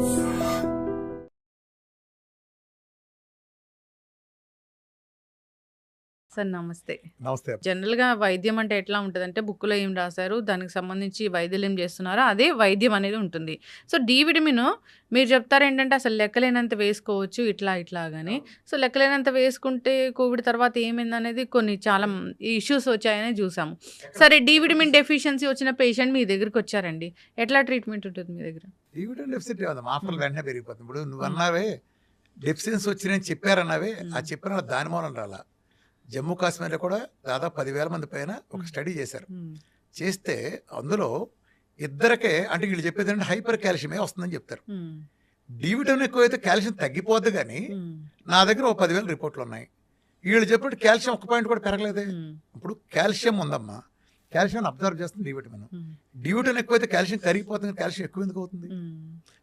行。సార్ నమస్తే. నమస్తే జనరల్గా వైద్యం అంటే ఎట్లా ఉంటుంది అంటే బుక్లో ఏం రాశారు దానికి సంబంధించి వైద్యులు ఏం చేస్తున్నారో అదే వైద్యం అనేది ఉంటుంది. సో డి విటమిన్ మీరు చెప్తారు ఏంటంటే అసలు లెక్కలేనంత వేసుకోవచ్చు ఇట్లా ఇట్లా కానీ సో లెక్కలేనంత వేసుకుంటే కోవిడ్ తర్వాత ఏమైంది అనేది కొన్ని చాలా ఇష్యూస్ వచ్చాయని చూసాము. సరే డి విటమిన్ డెఫిషియన్సీ వచ్చిన పేషెంట్ మీ దగ్గరికి వచ్చారండి. ఎట్లా ట్రీట్మెంట్ ఉంటుంది మీ దగ్గర? డెఫిసిట్ వెంటనే పెరిగిపోతుంది. ఇప్పుడు నువ్వు అన్నావే డెఫిషియన్సీ వచ్చినాయని చెప్పారన్నావే ఆ చెప్పిన దాని మూలం రాలా. జమ్మూ కాశ్మీర్లో కూడా దాదాపు పదివేల మంది పైన ఒక స్టడీ చేశారు. చేస్తే అందులో ఇద్దరికే అంటే వీళ్ళు చెప్పేది అంటే హైపర్ కాల్షియమే వస్తుందని చెప్తారు. డి విటమిన్ ఎక్కువైతే కాల్షియం తగ్గిపోద్ది కానీ. నా దగ్గర ఒక పదివేల రిపోర్ట్లు ఉన్నాయి వీళ్ళు చెప్పినట్టు కాల్షియం ఒక పాయింట్ కూడా పెరగలేదే. ఇప్పుడు కాల్షియం ఉందమ్మా కాల్షియం అబ్జర్వ్ చేస్తుంది డి విటమిన్. డి విటమిన్ ఎక్కువైతే కాల్షియం కరిగిపోతుంది కాల్షియం ఎక్కువ ఎందుకు అవుతుంది.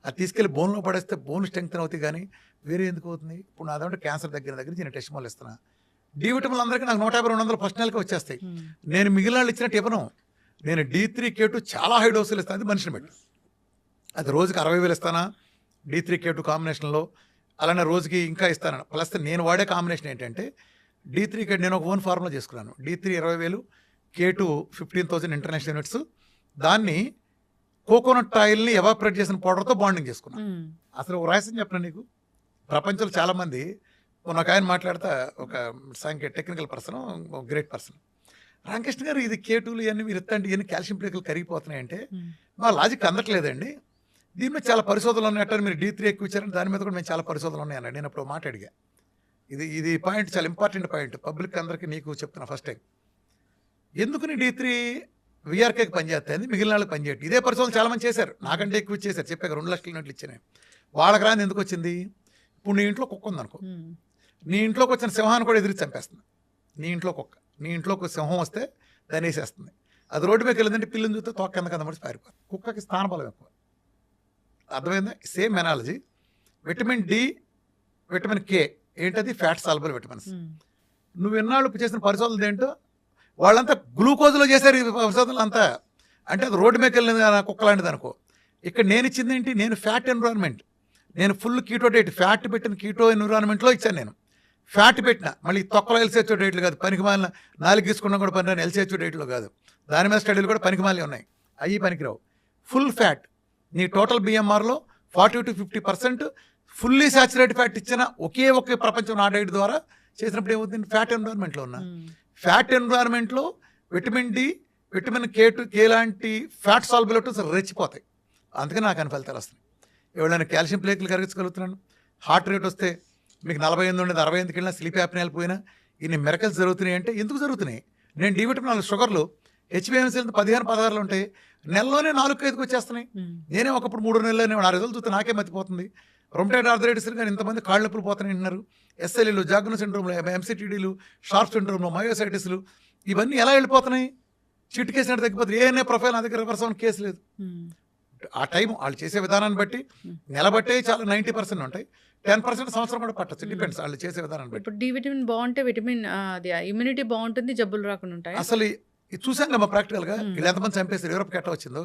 అది తీసుకెళ్ళి బోన్లో పడేస్తే బోన్ స్ట్రెంగ్త్ అవుతాయి కానీ వేరే ఎందుకు అవుతుంది ఇప్పుడు నాదంటే క్యాన్సర్ దగ్గర దగ్గర నేను టెస్ట్ మాల్ ఇస్తున్నా డి అందరికీ నాకు నూట యాభై రెండు వందలు ఫస్ట్ నెలకి వచ్చేస్తాయి. మ్మ్. నేను మిగిలిన వాళ్ళు ఇచ్చినట్టు ఇవ్వను నేను డి త్రీ కే టూ చాలా హై డోసులు ఇస్తాను అది మనిషిని బట్టి అది రోజుకి అరవై వేలు ఇస్తానా? డి త్రీ కే టూ కాంబినేషన్లో అలానే రోజుకి ఇంకా ఇస్తాను ప్లస్ నేను వాడే కాంబినేషన్ ఏంటంటే డి త్రీ కే నేను ఒక ఓన్ ఫార్ములా చేసుకున్నాను. డి త్రీ ఇరవై వేలు K two fifteen thousand international units దాన్ని కోకోనట్ ఆయిల్ని ఎవాపరేట్ చేసిన పౌడర్తో బాండింగ్ చేసుకున్నాను మ్మ్. అసలు ఒక రహస్యం చెప్పను నీకు? ప్రపంచంలో చాలామంది మొన్న ఒక ఆయన మాట్లాడతా ఒక సాంకే technical person great person. Ramakrishna garu ఇది కేటులు ఇవన్నీ మీరు ఎత్తండి ఇవన్నీ కాల్షియం ప్లేకులు కరిగిపోతున్నాయి అంటే మ్మ్. మా లాజిక్ అందట్లేదండి. దీని మీద చాలా పరిశోధనలు ఉన్నాయంటారు మీరు డీ త్రీ ఎక్కువ ఇచ్చారని దాని మీద కూడా మేము చాలా పరిశోధనలు ఉన్నాయన్నాడు నేను అప్పుడు మాట అడిగా. ఇది ఇది పాయింట్ చాలా ఇంపార్టెంట్ పాయింట్. పబ్లిక్ అందరికీ నీకు చెప్తున్నా ఫస్ట్ టైం. ఎందుకు నీ డీ త్రీ విఆర్కేకి పనిచేస్తుంది మిగిలిన వాళ్ళకి పనిచేయట్టు ఇదే పరిశోధన చాలా మంది చేశారు. నాకంటే ఎక్కువ చేశారు చెప్పాక రెండు లక్షల నోట్లు ఇచ్చాను వాళ్ళకి రాని ఎందుకు వచ్చింది? ఇప్పుడు నీ ఇంట్లో కుక్క ఉందనుకో. మ్మ్. నీ ఇంట్లోకి వచ్చిన సింహాన్ని కూడా ఎదిరి చంపేస్తుంది. నీ ఇంట్లో కుక్క నీ ఇంట్లోకి సింహం వస్తే దాన్ని వేసేస్తుంది అది రోడ్డు మీద వెళ్ళిందంటే పిల్లని చూస్తే తోక కింద కింద పడి పారిపోతుంది. కుక్కకి స్థానబలం ఎక్కువ. అర్థమైందా? Same analogy vitamin D vitamin K ఏంటది? Fat soluble vitamins. నువ్వు ఎన్నాళ్ళు చేసిన పరిశోధనలు ఏంటో? వాళ్ళంతా గ్లూకోజ్లో చేశారు ఈ పరిశోధనలు అంతా. అంటే అది రోడ్డు మీద వెళ్ళిన కుక్క లాంటిది అనుకో. ఇక్కడ నేను ఇచ్చింది ఏంటి? నేను ఫ్యాట్ ఎన్విరాన్మెంట్ నేను ఫుల్ కీటో డేట్ ఫ్యాట్ పెట్టిన కీటో ఎన్విరాన్మెంట్లో ఇచ్చాను నేను. ఫ్యాట్ పెట్టిన మళ్ళీ తొక్కలో ఎల్సేచో డేట్లు కాదు పనికి మాలిన నాలుగు తీసుకున్నా కూడా పని ఎల్సేచో డేట్లో కాదు. దాని మీద స్టడీలు కూడా పనికి మాలి ఉన్నాయి. అవి పనికిరావు. Full fat. నీ total బిఎంఆర్లో forty to fifty percent fully saturate fat ఇచ్చిన ఒకే ఒకే ప్రపంచం నా డైట్ ద్వారా చేసినప్పుడు ఏమవుతుంది? ఫ్యాట్ ఎన్విరాన్మెంట్లో ఉన్నా. Fat ఎన్విరాన్మెంట్లో vitamin D vitamin K two K లాంటి ఫ్యాట్ సాల్బులేటర్స్ రెచ్చిపోతాయి. అందుకని నాకు అని ఫలితాలు వస్తాయి ఎవరైనా కాల్షియం ప్లేకులు కరిగించగలుగుతున్నాను? హార్ట్ రేట్ వస్తే మీకు నలభై ఎనిమిది ఉండేది అరవై ఎనిమిదికి వెళ్ళినా స్లీప్ యాప్ని పోయినా ఇన్ని మెరకల్స్ జరుగుతున్నాయి అంటే ఎందుకు జరుగుతున్నాయి? నేను డి విటమిన్ నాలుగు షుగర్లు హెచ్బిఎంసీ పదిహేను పదహారులు ఉంటాయి. నెలలోనే నాలుగు ఐదుకి వచ్చేస్తున్నాయి. నేనే ఒకప్పుడు మూడు నెలలు నా రిజల్ట్ చూస్తే నాకే మతిపోతుంది. రొమటైడ్ ఆర్థరైటిస్ కానీ ఇంతమంది కాళ్ళ నొప్పులు పోతున్నాయి అంటున్నారు. ఎస్ఎల్ఈలు జాగ్రత్త సిండ్రోమ్లు ఎంసీటీడీలు షార్ప్ సిండ్రోమ్లు మయోసైటిస్లు ఇవన్నీ ఎలా వెళ్ళిపోతున్నాయి? చిట్టుకేసినట్టు తగ్గిపోతుంది. ఏఎన్ఏ ప్రొఫైల్ నా దగ్గర రివర్స్ అవ్వని కేసు లేదు. ఆ టైం వాళ్ళు చేసే విధానాన్ని బట్టి నిలబట్టే చాలా నైంటీ పర్సెంట్ ఉంటాయి. టెన్ పర్సెంట్ సంవత్సరం కూడా పట్టచ్చు డిపెండ్స్ వాళ్ళు చేసే విధానాన్ని బట్టి. ఇప్పుడు డి విటమిన్ బాగుంటే విటమిన్ అది ఇమ్యూనిటీ బాగుంటుంది జబ్బులు రాకుండా ఉంటాయి? అసలు ఇది చూసాం కదా ప్రాక్టికల్గా వీళ్ళు ఎంతమంది చంపేస్తారు యూరోప్ ఎట్లా వచ్చిందో.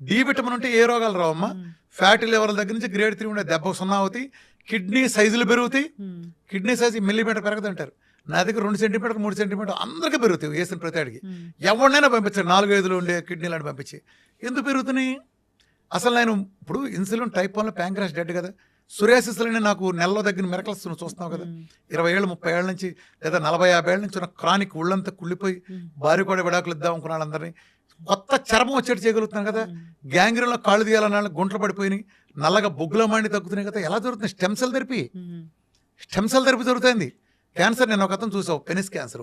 డి విటమిన్ ఉంటే ఏ రోగాలు రావమ్మా? మ్మ్. ఫ్యాటీ లెవెల్ దగ్గర నుంచి గ్రేడ్ త్రీ ఉండే దెబ్బ సున్నా అవుతాయి. కిడ్నీ సైజులు పెరుగుతాయి. కిడ్నీ సైజ్ మిల్లీమీటర్ పెరగదంటారు. నా దగ్గర రెండు సెంటీమీటర్ మూడు సెంటీమీటర్ అందరికీ పెరుగుతాయి వేసిన ప్రతి అడిగి. ఎవరినైనా పంపించారు నాలుగు ఐదులు ఉండే కిడ్నీలను పంపించి. ఎందుకు పెరుగుతున్నాయి? అసలు నేను ఇప్పుడు ఇన్సులిన్ టైప్ వన్లో ప్యాంక్రాస్ డెడ్ కదా. సురేసిస్లని నాకు నెలలో దగ్గర మెరకల్స్ చూస్తున్నావు కదా. ఇరవై ఏళ్ళు ముప్పై ఏళ్ళ నుంచి లేదా నలభై యాభై ఏళ్ళ నుంచి ఉన్న క్రానిక్ ఒళ్ళంతా కుళ్ళిపోయి. భార్య కూడా విడాకులు ఇద్దాం అనుకున్న వాళ్ళందరినీ కొత్త చర్మం వచ్చేట్టు చేయగలుగుతున్నాను కదా. గ్యాంగ్రీన్లో కాళ్ళు తీయాలన్న వాళ్ళు గుంటలు పడిపోయినాయి. నల్లగా బొగ్గుల మాండి తగ్గుతున్నాయి కదా. ఎలా జరుగుతుంది stem cell therapy hmm. Stem cell therapy జరుగుతుంది క్యాన్సర్ నేను ఒక అతను చూసావు పెనిస్ క్యాన్సర్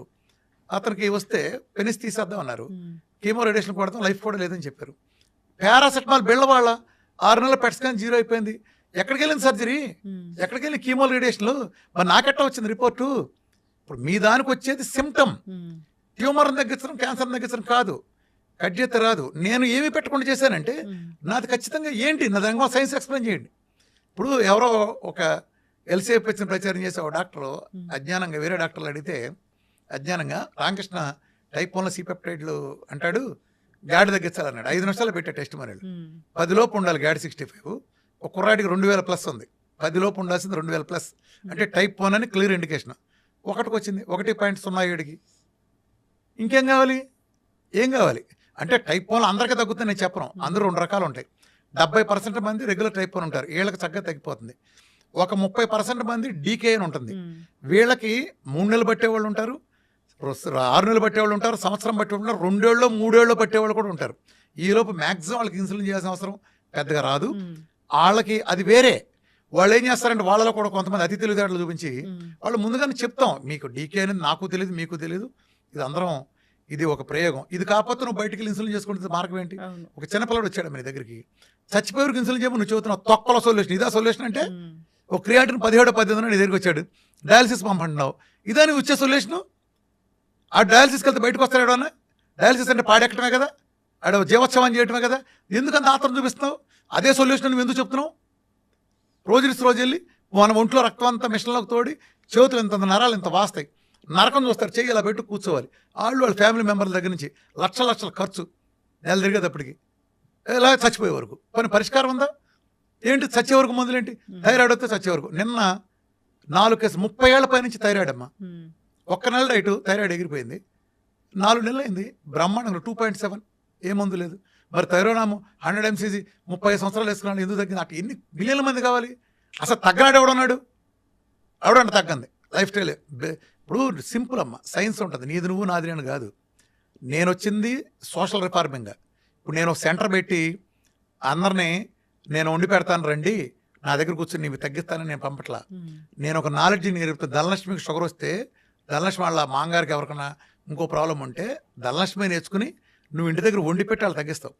అతనికి వస్తే పెనిస్ తీసేద్దాం అన్నారు. కీమో రేడియేషన్ కొడతాం లైఫ్ కూడా లేదని చెప్పారు. పారాసెటమాల్ బిళ్ళ వాళ్ళ ఆరు నెలల పెట్ స్కాన్ జీరో అయిపోయింది. ఎక్కడికి వెళ్ళింది సర్జరీ. ఎక్కడికి వెళ్ళి కీమో రేడియేషన్లు? మరి నాకెట్టా వచ్చింది రిపోర్టు? ఇప్పుడు మీ దానికి వచ్చేది సిమ్టమ్ మ్మ్. ట్యూమర్ని తగ్గించడం క్యాన్సర్ని తగ్గించడం కాదు. కట్ చేస్తే రాదు. నేను ఏమి పెట్టకుండా చేశానంటే. నాది ఖచ్చితంగా ఏంటి? నా దాని సైన్స్ ఎక్స్ప్లెయిన్ చేయండి. ఇప్పుడు ఎవరో ఒక ఎల్సీఎఫ్ వచ్చిన ప్రచారం చేసే ఒక డాక్టర్ అజ్ఞానంగా వేరే డాక్టర్లు అడిగితే అజ్ఞానంగా రామకృష్ణ టైప్ వన్లో సీపెప్టైడ్లు అంటాడు గాడి తగ్గించాలన్నాడు. ఐదు నిమిషాలు పెట్టే టెస్ట్ మరి మ్మ్. పది లోపు ఉండాలి గాడి సిక్స్టీ ఫైవ్. ఒక కుర్రాడికి రెండు వేల ప్లస్ ఉంది. పది లోపు ఉండాల్సింది రెండు వేల ప్లస్. అంటే టైప్ వన్ అని క్లియర్ ఇండికేషన్. ఒకటికి వచ్చింది. ఒకటి పాయింట్ సున్నా ఏడుకి. ఇంకేం కావాలి? ఏం కావాలి? అంటే టైప్ వన్ అందరికీ తగ్గుతుంది నేను చెప్పను. అందరూ రెండు రకాలు ఉంటాయి. డెబ్బై పర్సెంట్ మంది రెగ్యులర్ టైప్ వన్ ఉంటారు. వీళ్ళకి చక్కగా తగ్గిపోతుంది. ఒక ముప్పై పర్సెంట్ మంది డీకే అని ఉంటుంది. వీళ్ళకి మూడు నెలలు పట్టేవాళ్ళు ఉంటారు. ఆరు నెలలు పట్టేవాళ్ళు ఉంటారు. సంవత్సరం పట్టేవాళ్ళు ఉంటారు. రెండేళ్ళు మూడేళ్ళు పట్టేవాళ్ళు కూడా ఉంటారు. ఈలోపు మ్యాక్సిమం వాళ్ళకి ఇన్సులిన్ చేయాల్సిన అవసరం పెద్దగా రాదు. వాళ్ళకి అది వేరే. వాళ్ళు ఏం చేస్తారంటే వాళ్ళలో కూడా కొంతమంది అతి తెలివితేటలు చూపించి. వాళ్ళు ముందుగానే చెప్తాం మీకు డీకే అనేది నాకు తెలియదు మీకు తెలియదు ఇది అందరం ఇది ఒక ప్రయోగం. ఇది కాకపోతే నువ్వు బయటికి వెళ్ళి ఇన్సులిన్ చేసుకుంటే మార్గం ఏంటి? ఒక చిన్నపిల్లడు వచ్చాడు మీ దగ్గరికి. చచ్చిపోయేవరకు ఇన్సులిన్ చేయమని నువ్వు చెబుతున్నావు తొక్కల సొల్యూషన్. ఇదా సొల్యూషన్ అంటే. ఒక క్రియాటిన్ పదిహేడు పద్దెనిమిది నీ దగ్గరికి వచ్చాడు. డయాలసిస్ పంపంటున్నావు ఇదా నువ్వు ఇచ్చే సొల్యూషన్? ఆ డయాలసిస్కి వెళ్తే బయటకు వస్తాడు ఎవడన్నా? డయాలసిస్ అంటే పాడెక్కడమే కదా? ఆడ జీవోత్సవం చేయటమే కదా? ఎందుకంత ఆత్రం చూపిస్తున్నావు? అదే సొల్యూషన్ నువ్వు ఎందుకు చెప్తున్నావు? రోజు రోజు వెళ్ళి మన ఒంట్లో రక్తం అంతా మిషన్లోకి తోడి చేతులు ఇంత నరాలు ఇంత వాస్తాయి. నరకం చూస్తారు చెయ్యి ఇలా పెట్టి కూర్చోవాలి. వాళ్ళు వాళ్ళ ఫ్యామిలీ మెంబర్ల దగ్గర నుంచి లక్షల లక్షల ఖర్చు నెల తిరిగేటప్పటికి. ఇలా చచ్చిపోయే వరకు? కొన్ని పరిష్కారం ఉందా? ఏంటి చచ్చే వరకు మందులేంటి? థైరాయిడ్ వస్తే చచ్చే వరకు. నిన్న నాలుగు కేసు ముప్పై ఏళ్ళ పై నుంచి థైరాయిడ్ అమ్మా. ఒక్క నెల రైటు థైరాయిడ్ ఎగిరిపోయింది. నాలుగు నెలలు అయింది బ్రహ్మాండంగా టూ పాయింట్ సెవెన్ ఏ మందు లేదు. మరి థైరోనాము హండ్రెడ్ ఎంసీజీ ముప్పై సంవత్సరాలు వేసుకున్నాడు. ఎందుకు తగ్గింది? నాకు ఎన్ని మిలియన్ల మంది కావాలి? అసలు తగ్గనాడు ఎవడన్నాడు ఎవడంటే తగ్గంది. Lifestyle. ఇప్పుడు సింపుల్ అమ్మ సైన్స్ ఉంటుంది. నీది నువ్వు నాది నేను కాదు. నేను వచ్చింది సోషల్ రిఫార్మింగ్. ఇప్పుడు నేను సెంటర్ పెట్టి అందరినీ నేను వండి పెడతాను రండి నా దగ్గర కూర్చొని నీవి తగ్గిస్తానని నేను పంపట్లా. నేను ఒక నాలెడ్జ్ నేర్పుతా ధనలక్ష్మికి షుగర్ వస్తే ధనలక్ష్మి వాళ్ళ మాంగారికి ఎవరికైనా ఇంకో ప్రాబ్లం ఉంటే ధనలక్ష్మి నేర్చుకుని నువ్వు ఇంటి దగ్గర వండి పెట్టి వాళ్ళు తగ్గిస్తావు.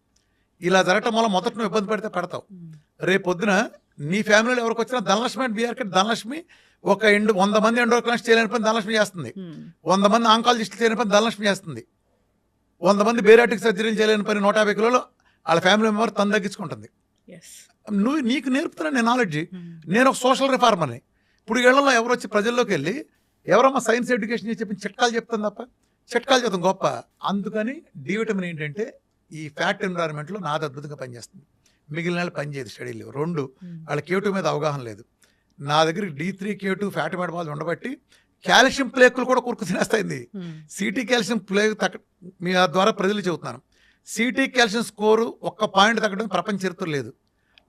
ఇలా జరగటం వల్ల మొదట నువ్వు ఇబ్బంది పెడితే పెడతావు. ఉమ్. రేపు పొద్దున నీ ఫ్యామిలీలో ఎవరికి వచ్చినా ధనలక్ష్మి అండ్ బీఆర్కే ధనలక్ష్మి ఒక ఎండు వంద మంది ఎండోక్రాన్స్ చేయలేని పని ధనలక్ష్మి చేస్తుంది. వంద మంది ఆంకాలజిస్టులు చేయలేని పని ధనలక్ష్మి చేస్తుంది. వంద మంది బేరాటిక్ సర్జరీలు చేయలేని పని నూట యాభై కిలోలు వాళ్ళ ఫ్యామిలీ మెంబర్ తను తగ్గించుకుంటుంది. నువ్వు నీకు నేర్పుతున్నా నేను నాలెడ్జ్. నేను ఒక సోషల్ రిఫార్మర్ని ఇప్పుడు ఏళ్ళలో ఎవరు వచ్చి ప్రజల్లోకి వెళ్ళి ఎవరమ్మా సైన్స్ ఎడ్యుకేషన్ చెప్పి చిట్కాలు చెప్తాను తప్ప? చిట్కాలు చెప్తాం గొప్ప. అందుకని డి విటమిన్ ఏంటంటే ఈ ఫ్యాట్ ఎన్విరాన్మెంట్లో నాది అద్భుతంగా పనిచేస్తుంది. మిగిలిన వాళ్ళు పనిచేయదు స్టడీలు రెండు ఉమ్. వాళ్ళ కేటు మీద అవగాహన లేదు. నా దగ్గర డి త్రీ కేటు ఫ్యాట్ మెటబాల్ ఉండబట్టి కాల్షియం ప్లేకులు కూడా కురుకు తినేస్తాయింది. సిటీ కాల్షియం ప్లేగ్ తగ్గ మీ ద్వారా ప్రజలు చెబుతున్నాను. సిటీ కాల్షియం స్కోరు ఒక్క పాయింట్ తగ్గడం ప్రపంచ చరిత్ర లేదు.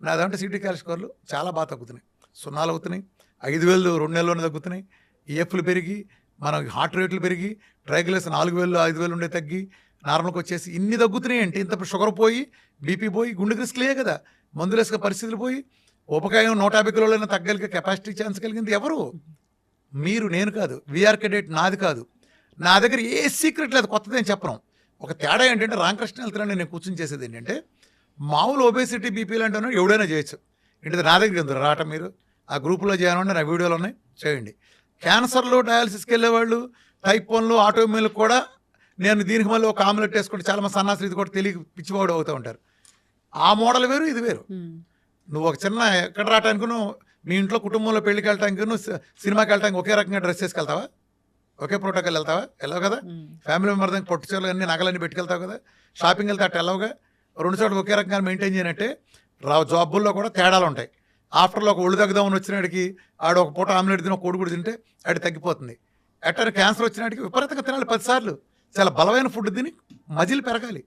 నా దాంట్లో సిటీ కాల్షియం స్కోర్లు చాలా బాగా తగ్గుతున్నాయి. సున్నాలు అవుతున్నాయి. ఐదు వేలు రెండు నెలల్లోనే తగ్గుతున్నాయి. ఈఎఫ్లు పెరిగి మనం హార్ట్ రేట్లు పెరిగి ట్రైగ్లెస్ నాలుగు వేలు ఐదు వేలు ఉండే తగ్గి నార్మల్కి వచ్చేసి ఇన్ని తగ్గుతున్నాయి అంటే ఇంత షుగర్ పోయి బీపీ పోయి గుండెకి రిస్క్లే కదా. మందులు పరిస్థితులు పోయి ఉపకాయం నూట యాభై కిలోలైనా తగ్గలిగే కెపాసిటీ ఛాన్స్ కలిగింది ఎవరు? మీరు నేను కాదు. విఆర్ కెడేట్ నాది కాదు. నా దగ్గర ఏ సీక్రెట్ లేదు కొత్తది అని చెప్పను. ఒక తేడా ఏంటంటే రామకృష్ణ వెళ్తున్నాను నేను కూర్చొని చేసేది ఏంటంటే మామూలు ఒబేసిటీ బీపీ లాంటి ఎవడైనా చేయొచ్చు. ఏంటంటే నా దగ్గర ఉంది రావటం మీరు? ఆ గ్రూపులో చేయాలంటే నా వీడియోలు ఉన్నాయి చేయండి. క్యాన్సర్లో డయాలసిస్కి వెళ్ళేవాళ్ళు టైప్ వన్లు ఆటోమేలు కూడా నేను దీనికి మళ్ళీ ఒక ఆమ్లెట్ వేసుకుంటే చాలా మంది సన్నాసి ఇది కూడా తెలియ పిచ్చివాడు అవుతూ ఉంటారు. ఆ మోడల్ వేరు ఇది వేరు. నువ్వు ఒక చిన్న ఎక్కడ రావటానికి నువ్వు మీ ఇంట్లో కుటుంబంలో పెళ్ళికి వెళ్ళటానికి నువ్వు సినిమాకి వెళ్ళటానికి ఒకే రకంగా డ్రెస్ వేసుకెళ్తావా? ఒకే ప్రోటోకాల్ వెళ్తావా? వెళ్ళవు కదా. ఫ్యామిలీ మెంబర్ దగ్గర పొట్టు చీరలు అన్ని నగలన్నీ పెట్టుకెళ్తావు కదా? షాపింగ్ వెళ్తే వెళ్ళవుగా? రెండు చోట్ల ఒకే రకంగా మెయింటైన్ చేయనట్టే రా జాబుల్లో కూడా తేడాలు ఉంటాయి. ఆఫ్టర్లో ఒక ఒళ్ళు తగ్గుదామని వచ్చినాడికి ఆడు ఒక పూట ఆమ్లెట్ తిని కోడి కూడా తింటే ఆడి తగ్గిపోతుంది. ఎట్ట క్యాన్సర్ వచ్చినాడికి విపరీతంగా తినాలి పదిసార్లు. చాలా బలమైన ఫుడ్ తిని మజిల్ పెరగాలి.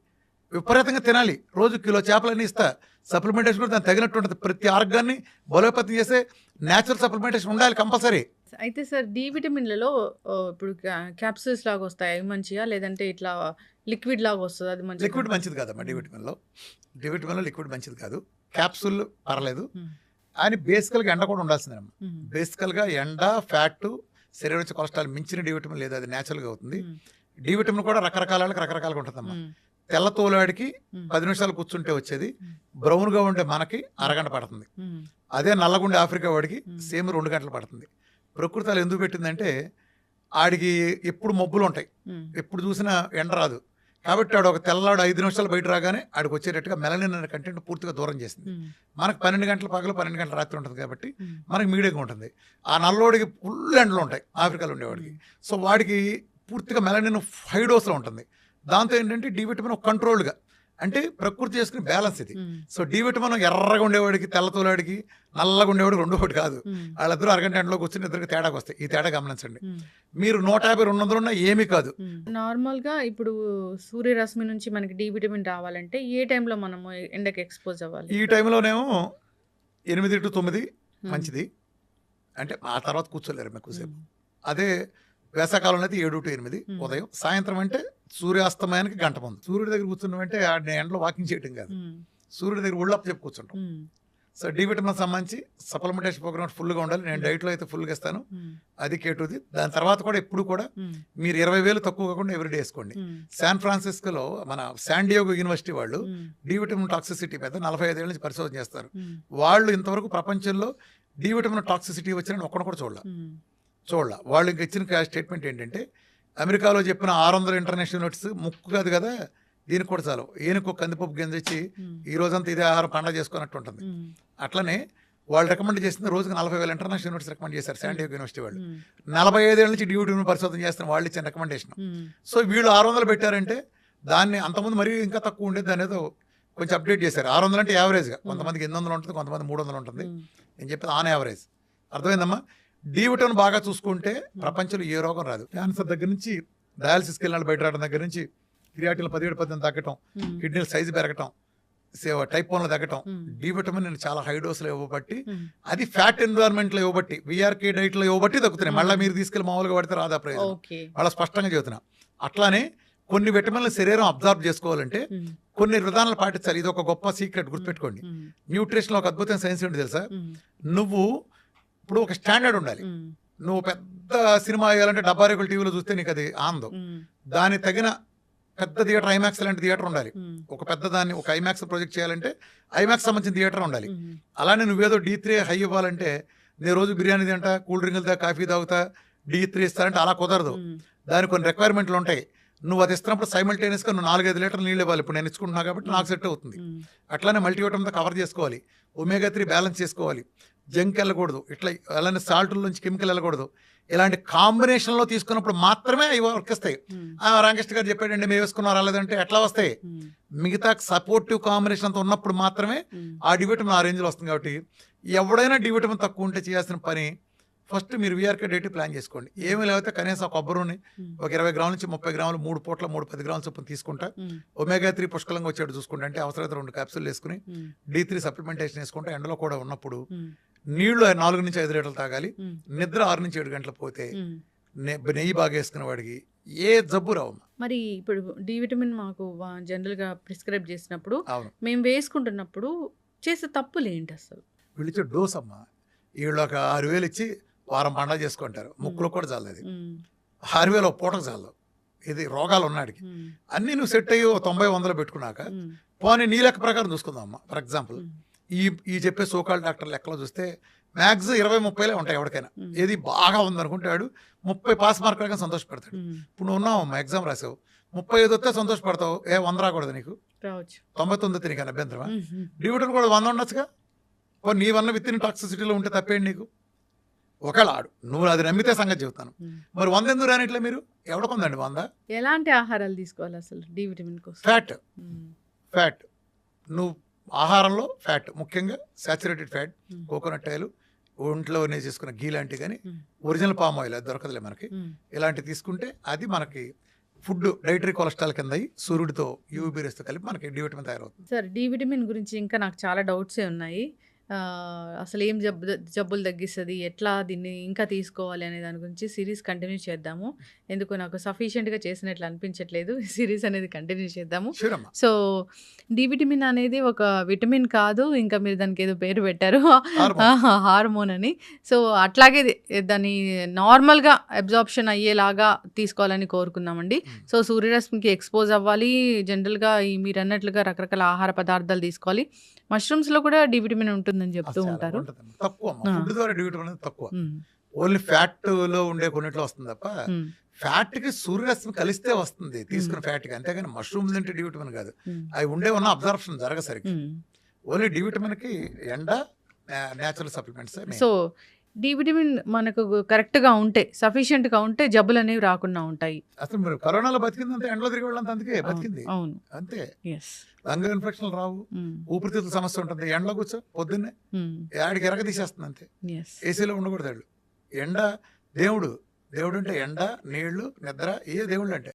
విపరీతంగా తినాలి. రోజు కిలో చేపలన్నీ ఇస్తా. సప్లిమెంటేషన్ కూడా దానికి తగినట్టు ఉంటుంది. ప్రతి ఆర్గాన్ని బలోపేతం చేసే న్యాచురల్ సప్లిమెంటేషన్ ఉండాలి కంపల్సరీ. అయితే సార్ డి విటమిన్లలో ఇప్పుడు క్యాప్సూల్స్ లాగా వస్తాయి? అవి మంచిగా లేదంటే ఇట్లా లిక్విడ్ లాగా వస్తుంది? అది మంచి లిక్విడ్ మంచిది కాదమ్మా డి విటమిన్లో. డి విటమిన్లో లిక్విడ్ మంచిది కాదు. క్యాప్సూల్ పర్లేదు. అని బేసికల్గా ఎండ కూడా ఉండాల్సిందేనమ్మా బేసికల్గా ఎండ ఫ్యాట్ శరీరం నుంచి కొలెస్ట్రాల్ మించిన డి విటమిన్ లేదు అది న్యాచురల్గా అవుతుంది. డి విటమిన్ కూడా రకరకాల వాళ్ళకి రకరకాలుగా ఉంటుందమ్మా. తెల్ల తోలాడికి పది నిమిషాలు కూర్చుంటే వచ్చేది బ్రౌన్గా ఉండే మనకి అరగంట పడుతుంది. అదే నల్లగుండే ఆఫ్రికా వాడికి. సేమ్ రెండు గంటలు పడుతుంది. ప్రకృతి అలా ఎందుకు పెట్టిందంటే ఆడికి ఎప్పుడు మబ్బులు ఉంటాయి ఎప్పుడు చూసినా ఎండ రాదు. కాబట్టి ఆడు ఒక తెల్లాడు ఐదు నిమిషాలు బయట రాగానే ఆడికి వచ్చేటట్టుగా మెలనిన్ అనే కంటెంట్ పూర్తిగా దూరం చేసింది. మనకు పన్నెండు గంటల పగలు పన్నెండు గంటల రాత్రి ఉంటుంది కాబట్టి మనకి మీడియంగా ఉంటుంది. ఆ నల్లోడికి ఫుల్ ఎండలు ఉంటాయి ఆఫ్రికాలో ఉండేవాడికి. సో వాడికి పూర్తిగా మెలనిన్ హై డోస్లో ఉంటుంది. దాంతో ఏంటంటే డి విటమిన్ ఒక కంట్రోల్డ్గా అంటే ప్రకృతి చేసుకునే బ్యాలెన్స్ ఇది. సో డి విటమిన్ ఎర్రగా ఉండేవాడికి తెల్లతోలాడికి నల్లగా ఉండేవాడికి రెండు ఒకటి కాదు. వాళ్ళిద్దరూ అరగంట ఎండలో కూర్చుని ఇద్దరికి తేడాకి వస్తాయి. ఈ తేడా గమనించండి. మీరు నూట యాభై రెండు వందలు ఉన్నా ఏమీ కాదు. నార్మల్గా ఇప్పుడు సూర్యరశ్మి నుంచి మనకి డి విటమిన్ రావాలంటే ఏ టైంలో మనము ఎండకి ఎక్స్పోజ్ అవ్వాలి? ఈ టైంలోనేమో ఎనిమిది టు తొమ్మిది మంచిది. అంటే ఆ తర్వాత కూర్చోలేరు మీకు ఉమ్, సేపు అదే వేసవకాలంలో అయితే ఏడు టు ఎనిమిది. ఉదయం. సాయంత్రం అంటే సూర్యాస్తమయానికి గంట ముందు. సూర్యుడి దగ్గర కూర్చున్నామంటే ఆ ఎండలో వాకింగ్ చేయటం కాదు. సూర్యుడి దగ్గర ఒళ్ళప్ప చెప్పి కూర్చుంటాం సో డి విటమిన్ సంబంధించి సప్లిమెంటేషన్ ప్రోగ్రామ్ ఫుల్గా ఉండాలి. నేను. డైట్లో అయితే ఫుల్గా ఇస్తాను. అది కేటుది దాని తర్వాత కూడా ఎప్పుడు కూడా మీరు ఇరవై వేలు తక్కువ కాకుండా ఎవ్రీడే వేసుకోండి. శాన్ ఫ్రాన్సిస్కోలో మన శాండియోగో యూనివర్సిటీ వాళ్ళు డి విటమిన్ టాక్సిసిటీ మీద నలభై ఐదేళ్ళ నుంచి పరిశోధన చేస్తారు. వాళ్ళు ఇంతవరకు ప్రపంచంలో డి విటమిన్ టాక్సిసిటీ వచ్చిన ఒక్కడు కూడా చూడాల. చూడాల. వాళ్ళు ఇంకా ఇచ్చిన స్టేట్మెంట్ ఏంటంటే అమెరికాలో చెప్పిన ఆరు వందల ఇంటర్నేషనల్ యూనిట్స్ ముక్కు కాదు కదా దీనికి కూడా చాలు. ఈయనకు కందిపప్పు గింజ ఇచ్చి ఈ రోజంతా ఇదే ఆహారం పండగ చేసుకున్నట్టు ఉంటుంది. అట్లనే వాళ్ళు రికమెండ్ చేసింది రోజుకి నలభై వేల ఇంటర్నేషనల్ యూనిట్స్ రికమెండ్ చేశారు శాండియోగో యూనివర్సిటీ వాళ్ళు. నలభై ఐదేళ్ళ నుంచి డి విటమిన్ పరిశోధన చేస్తున్న వాళ్ళు ఇచ్చిన రికమెండేషన్. సో వీళ్ళు ఆరు వందలు పెట్టారంటే దాన్ని అంతకుముందు మరీ ఇంకా తక్కువ ఉండేది దాని ఏదో కొంచెం అప్డేట్ చేశారు. ఆరు వందలు అంటే యావరేజ్గా. కొంతమందికి ఎనిమిది వందలు ఉంటుంది కొంతమంది మూడు వందలు ఉంటుంది. నేను చెప్పేది ఆన్ యావరేజ్. అర్థమైందమ్మా? డి విటమిన్ బాగా చూసుకుంటే ప్రపంచంలో ఏ రోగం రాదు. క్యాన్సర్ దగ్గర నుంచి డయాలసిస్కి వెళ్ళిన బయట రావడం దగ్గర నుంచి క్రియాటిన్ పదిహేడు పద్దెనిమిది తగ్గటం కిడ్నీల సైజు పెరగటం టైప్ వన్లో తగ్గటం ఉమ్, డి విటమిన్ నేను చాలా హై డోస్లో ఇవ్వబట్టి అది ఫ్యాట్ ఎన్విరాన్మెంట్లో ఇవ్వబట్టి విఆర్కే డైట్లో ఇవ్వబట్టి తగ్గుతున్నాయి. మళ్ళీ మీరు తీసుకెళ్ళి మామూలుగా పడితే రాదా ప్రయోజనం? వాళ్ళ స్పష్టంగా చెబుతున్నా. అట్లానే కొన్ని విటమిన్లు శరీరం అబ్జర్వ్ చేసుకోవాలంటే కొన్ని విధానాలు పాటించాలి. ఇది ఒక గొప్ప సీక్రెట్ గుర్తుపెట్టుకోండి. ఉమ్, న్యూట్రిషన్లో ఒక అద్భుతమైన సైన్స్ ఏంటి తెలుసా? నువ్వు ఇప్పుడు ఒక స్టాండర్డ్ ఉండాలి. నువ్వు పెద్ద సినిమా వేయాలంటే డబ్బా రేకుల టీవీలో చూస్తే నీకు అది ఉమ్, దాని తగిన పెద్ద థియేటర్ ఐమాక్స్ లాంటి థియేటర్ ఉండాలి. ఒక పెద్ద దాన్ని ఒక ఐమాక్స్ ప్రాజెక్ట్ చేయాలంటే ఐమాక్స్ సంబంధించిన థియేటర్ ఉండాలి. అలానే నువ్వేదో డీ త్రీ హై ఇవ్వాలంటే నేను రోజు బిర్యానీ తింటా కూల్ డ్రింకులు తా కాఫీ తాగుతా డీ త్రీ ఇస్తానంటే అలా కుదరదు. దానికి కొన్ని రిక్వైర్మెంట్లు ఉంటాయి. నువ్వు అది ఇస్తున్నప్పుడు సైమల్టేనియస్గా నువ్వు నాలుగైదు లీటర్లు నీళ్ళు ఇవ్వాలి. ఇప్పుడు నేను ఇచ్చుకుంటున్నా కాబట్టి నాకు సెట్ అవుతుంది. అట్లానే మల్టీవిటమిన్తో కవర్ చేసుకోవాలి. ఒమేగా త్రీ బ్యాలెన్స్ చేసుకోవాలి. జంక్ వెళ్ళకూడదు. ఇట్లా అలానే సాల్టుల నుంచి కెమికల్ వెళ్ళకూడదు. ఇలాంటి కాంబినేషన్లో తీసుకున్నప్పుడు మాత్రమే అవి వర్క్ వస్తాయి. రామకృష్ణ గారు చెప్పాడండి మేము వేసుకున్నారా లేదంటే ఎట్లా వస్తాయి? మిగతా సపోర్టివ్ కాంబినేషన్ అంతా ఉన్నప్పుడు మాత్రమే ఆ డివిటమిన్ ఆ రేంజ్లో వస్తుంది కాబట్టి ఎవడైనా డివిటమిన్ తక్కువ ఉంటే చేయాల్సిన పని ఫస్ట్ మీరు విఆర్కే డేట్ ప్లాన్ చేసుకోండి. ఏమీ లేకపోతే కనీసం కొబ్బరిని ఒక ఇరవై గ్రాముల నుంచి ముప్పై గ్రాములు మూడు పూట్ల మూడు పది గ్రాముల చొప్పున తీసుకుంటా. ఒమేగా త్రీ పుష్కలంగా వచ్చేట్టు చూసుకుంటే. అంటే అవసరమైతే రెండు క్యాప్సూల్ వేసుకుని డి త్రీ సప్లిమెంటేషన్ వేసుకుంటే. ఎండలో కూడా ఉన్నప్పుడు నీళ్ళు నాలుగు నుంచి ఐదు లీటర్లు తాగాలి. నిద్ర ఆరు నుంచి ఏడు గంటలు పోతే నెయ్యి బాగా వేసుకునే వాడికి ఏ జబ్బు రావమ్మా. మరి ఇప్పుడు డి విటమిన్ మాకు జనరల్గా ప్రిస్క్రైబ్ చేసినప్పుడు మేము వేసుకుంటున్నప్పుడు చేసే తప్పులు ఏంటి అసలు? వీళ్ళు డోస్ అమ్మా. వీళ్ళు ఒక ఆరు వేలు ఇచ్చి వారం పండగ చేసుకుంటారు. ముక్కులో కూడా చాలదు అది ఉమ్, ఆరు వేలు ఒక పూటకు చాలదు ఇది రోగాలు ఉన్నాడికి. అన్నీ నువ్వు సెట్ అయ్యి తొంభై వందలు పెట్టుకున్నాక పోనీ నీ లెక్క ప్రకారం చూసుకుందాం అమ్మా ఫర్ ఎగ్జాంపుల్ ఈ ఈ చెప్పే సోకాల్ డాక్టర్ లెక్కలో చూస్తే మ్యాక్స్ ఇరవై ముప్పైలే ఉంటాయి ఎవరికైనా. ఏది బాగా ఉందనుకుంటాడు ముప్పై పాస్ మార్క్ కానీ సంతోషపడతాడు. ఇప్పుడు నువ్వు ఉన్నావు అమ్మా ఎగ్జామ్ రాసావు. ముప్పై ఐదు వస్తే సంతోషపడతావు. ఏ వంద రాకూడదు నీకు? తొంభై తొమ్మిది వస్తే నీకు అభ్యంతరమా? డివిడెండ్ కూడా వంద ఉండొచ్చుగా? నీ వల్ల విత్ ఇన్ టాక్సిసిటీలో ఉంటే తప్పేంటి నీకు? ఒకవేళ ఆడు నువ్వు అది నమ్మితే సంగతి చెబుతాను. మరి వంద ఎందుకు రానిట్లే మీరు? ఎవడకుందండి వంద? ఎలాంటి ఆహారాలు తీసుకోవాలి అసలు? డి విటమిన్ కోసం. ఫ్యాట్. ఫ్యాట్. నువ్వు ఆహారంలో ఫ్యాట్ ముఖ్యంగా సాచురేటెడ్ ఫ్యాట్ కోకోనట్ ఆయిల్ ఒంట్లో చేసుకున్న గీ లాంటివి కానీ ఒరిజినల్ పామ్ ఆయిల్ అది దొరకదులే మనకి. ఇలాంటివి తీసుకుంటే అది మనకి ఫుడ్ డైటరీ కొలెస్ట్రాల్ కింద సూర్యుడితో యూవీ రేస్తో కలిపి మనకి డి విటమిన్ తయారవుతుంది. సార్ డి విటమిన్ గురించి ఇంకా నాకు చాలా డౌట్సే ఉన్నాయి. అసలు ఏం జబ్బు జబ్బులు తగ్గిస్తుంది ఎట్లా దీన్ని ఇంకా తీసుకోవాలి అనే దాని గురించి సిరీస్ కంటిన్యూ చేద్దాము. ఎందుకు నాకు సఫిషియెంట్గా చేసినట్లు అనిపించట్లేదు. సిరీస్ అనేది కంటిన్యూ చేద్దాము. సో డి విటమిన్ అనేది ఒక విటమిన్ కాదు ఇంకా మీరు దానికి ఏదో పేరు పెట్టారు. హార్మోన్. అని. సో అట్లాగే దాన్ని నార్మల్గా అబ్జార్ప్షన్ అయ్యేలాగా తీసుకోవాలని కోరుకున్నామండి మ్మ్. సో సూర్యరశ్మికి ఎక్స్పోజ్ అవ్వాలి. జనరల్గా ఈ మీరు అన్నట్లుగా రకరకాల ఆహార పదార్థాలు తీసుకోవాలి. మష్రూమ్స్లో కూడా డి విటమిన్ ఉంటుందని చెప్తూ ఉంటారు. తక్కువ. ఫుడ్ ద్వారా అనేది తక్కువ. ఓన్లీ ఫ్యాట్లో ఉండే కొన్నిట్లో వస్తుంది తప్ప. ఫ్యాట్కి సూర్యరశ్మి కలిస్తే వస్తుంది తీసుకున్న ఫ్యాట్కి అంతేగాని మష్రూమ్ తింటే డి విటమిన్ కాదు. అవి ఉండే ఉన్న అబ్జర్ప్షన్ జరగసరికి. ఓన్లీ డి విటమిన్కి ఎండ natural supplements so D vitamin మనకు కరెక్ట్‌గా ఉంటే, సఫిషియెంట్‌గా ఉంటే జబ్బులనేవి రాకుండా ఉంటాయి. అసలు మీరు కరోనాలో బతికిందంతా ఎండలో తిరిగే వాళ్ళంతా అందుకే. బతికింది. అవును. అంతే. లంగ్ ఇన్ఫెక్షన్‌లు రావు. ఊపిరితిత్తుల సమస్య ఉంటుంది. ఎండలో కూర్చో పొద్దున్నే. యాడికి ఎరగ తీసేస్తుంది అంతే. ఏసీలో ఉండకూడదు. ఎండ దేవుడు. దేవుడు అంటే ఎండ, నీళ్ళు, నిద్ర ఇయే దేవుళ్ళంటే.